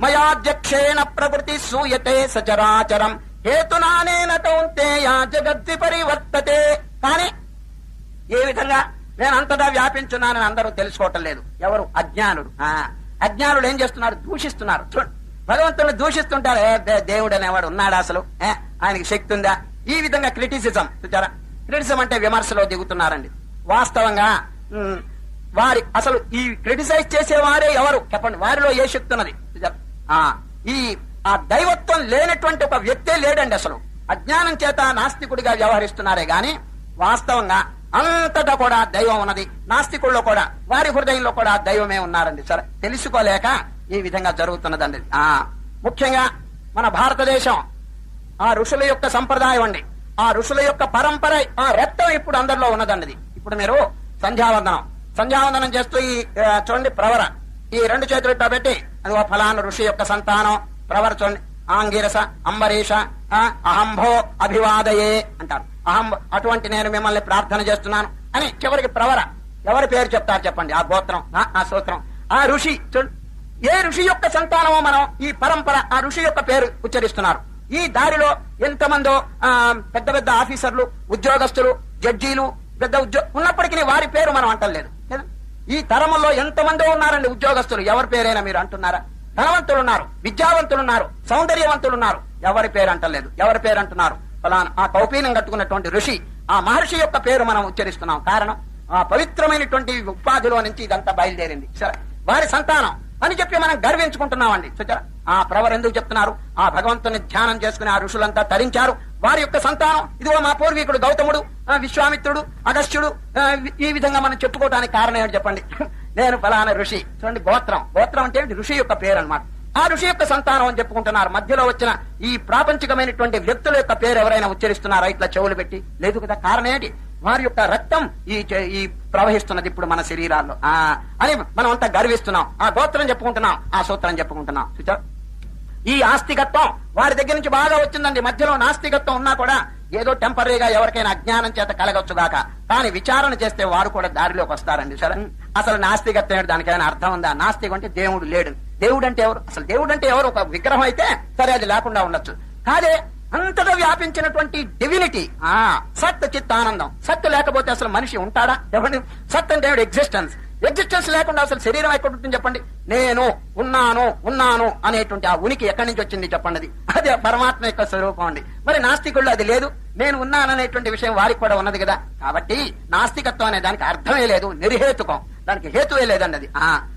మయాధ్యక్షేణ ప్రకృతి సూయతే సచరాచరం. హేతునానేన కౌంతేయ జగద్ది పరివర్తతే. కానీ ఏ విధంగా నేను అంతటా వ్యాపించున్నానని అందరూ తెలుసుకోవటం లేదు. ఎవరు? అజ్ఞానుడు. అజ్ఞానుడు ఏం చేస్తున్నారు దూషిస్తున్నారు. చూడు భగవంతుని దూషిస్తుంటారు. ఏ దే- దేవుడు అనేవాడు ఉన్నాడు అసలు? ఆయనకి శక్తి ఉందా? ఈ విధంగా క్రిటిసిజం చూచారా? క్రిటిసిజం అంటే విమర్శలో దిగుతున్నారండి. వాస్తవంగా వారి అసలు ఈ క్రిటిసైజ్ చేసేవారే ఎవరు? చెప్పండి వారిలో ఏ శక్తి ఉన్నది? ఈ ఆ దైవత్వం లేనటువంటి ఒక వ్యక్తే లేడండి అసలు. అజ్ఞానం చేత నాస్తికుడిగా వ్యవహరిస్తున్నారే గాని వాస్తవంగా అంతటా కూడా దైవం ఉన్నది. నాస్తికుల్లో కూడా వారి హృదయంలో కూడా దైవమే ఉన్నారండి సరే. తెలుసుకోలేక ఈ విధంగా జరుగుతున్నదండి. ఆ ముఖ్యంగా మన భారతదేశం ఆ ఋషుల యొక్క సంప్రదాయం అండి. ఆ ఋషుల యొక్క పరంపర ఆ రక్తం ఇప్పుడు అందరిలో ఉన్నదండి. ఇప్పుడు మీరు సంధ్యావందనం సంధ్యావందనం చేస్తూ ఈ చూడండి ప్రవర. ఈ రెండు చేతులు పెట్టి అది ఒక ఋషి యొక్క సంతానం. ప్రవర ఆంగిరస అంబరీష ఆ, అహంభో అభివాదయే అంటారు. అహం అటువంటి నేను మిమ్మల్ని ప్రార్థన చేస్తున్నాను అని చివరికి ప్రవర. ఎవరి పేరు చెప్తారు చెప్పండి? ఆ గోత్రం ఆ, ఆ సూత్రం. ఆ ఋషి ఏ ఋషి యొక్క సంతానమో మనం ఈ పరంపర ఆ ఋషి యొక్క పేరు ఉచ్చరిస్తున్నారు. ఈ దారిలో ఎంతమందో ఆ, పెద్ద పెద్ద ఆఫీసర్లు ఉద్యోగస్తులు జడ్జీలు పెద్ద ఉద్యోగ ఉన్నప్పటికీ వారి పేరు మనం అంటలేదు. ఈ తరములో ఎంతమందో ఉన్నారండి ఉద్యోగస్తులు. ఎవరి పేరైనా మీరు అంటున్నారా? ధనవంతులు ఉన్నారు విద్యావంతులు ఉన్నారు సౌందర్యవంతులు ఉన్నారు ఎవరి పేరు అంటలేదు. ఎవరి పేరు అంటున్నారు? ఫలానా ఆ కౌపీనం కట్టుకున్నటువంటి ఋషి ఆ మహర్షి యొక్క పేరు మనం ఉచ్చరిస్తున్నాం. కారణం ఆ పవిత్రమైనటువంటి ఉపాధిలో నుంచి ఇదంతా బయలుదేరింది. సరే వారి సంతానం అని చెప్పి మనం గర్వించుకుంటున్నామండి. చూచారా? ఆ ప్రవర్ ఎందుకు చెప్తున్నారు? ఆ భగవంతుని ధ్యానం చేసుకుని ఆ ఋషులంతా తరించారు. వారి యొక్క సంతానం. ఇదిగో మా పూర్వీకుడు గౌతముడు విశ్వామిత్రుడు అగస్త్యుడు ఈ విధంగా మనం చెప్పుకోవడానికి కారణం ఏమిటి చెప్పండి? నేను ఫలానా ఋషి. చూడండి గోత్రం. గోత్రం అంటే ఋషి యొక్క పేరు అన్నమాట ఆ ఋషి యొక్క సంతానం అని చెప్పుకుంటున్నారు. మధ్యలో వచ్చిన ఈ ప్రాపంచికమైనటువంటి వ్యక్తుల యొక్క పేరు ఎవరైనా ఉచ్చరిస్తున్నారా? ఇట్లా చెవులు పెట్టి. లేదు కదా కారణం ఏంటి వారి యొక్క రక్తం ఈ ఈ ప్రవహిస్తున్నది ఇప్పుడు మన శరీరాల్లో. ఆ అని మనం అంతా గర్విస్తున్నాం. ఆ గోత్రం చెప్పుకుంటున్నాం. ఆ సూత్రం చెప్పుకుంటున్నాం. చూచారు ఈ ఆస్తికత్వం వారి దగ్గర నుంచి బాగా వచ్చిందండి. మధ్యలో నాస్తికత్వం ఉన్నా కూడా ఏదో టెంపరీగా ఎవరికైనా అజ్ఞానం చేత కలగొచ్చుగాక కానీ విచారణ చేస్తే వారు కూడా దారిలోకి వస్తారండి సరే? అసలు నాస్తికత్వం ఏంటి? దానికైనా అర్థం ఉందా? నాస్తికం అంటే దేవుడు లేడు. దేవుడు అంటే ఎవరు? అసలు దేవుడు అంటే ఎవరు? ఒక విగ్రహం అయితే సరే అది లేకుండా ఉండొచ్చు. కాదే అంతటా వ్యాపించినటువంటి డివినిటీ ఆ సత్ చిత్తానందం సత్తు లేకపోతే అసలు మనిషి ఉంటాడా? చెప్పండి సత్ అంటే ఎగ్జిస్టెన్స్ ఎగ్జిస్టెన్స్ లేకుండా అసలు శరీరం ఎక్కడుంటుంది చెప్పండి? నేను ఉన్నాను ఉన్నాను అనేటువంటి ఆ ఉనికి ఎక్కడి నుంచి వచ్చింది చెప్పండి అది? అదే పరమాత్మ యొక్క స్వరూపం అండి. మరి నాస్తికుల్లో అది లేదు. నేను ఉన్నాననేటువంటి విషయం వారికి కూడా ఉన్నది కదా. కాబట్టి నాస్తికత్వం అనే దానికి అర్థమే లేదు. నిర్హేతుకం. దానికి హేతువే లేదండి అది. ఆ.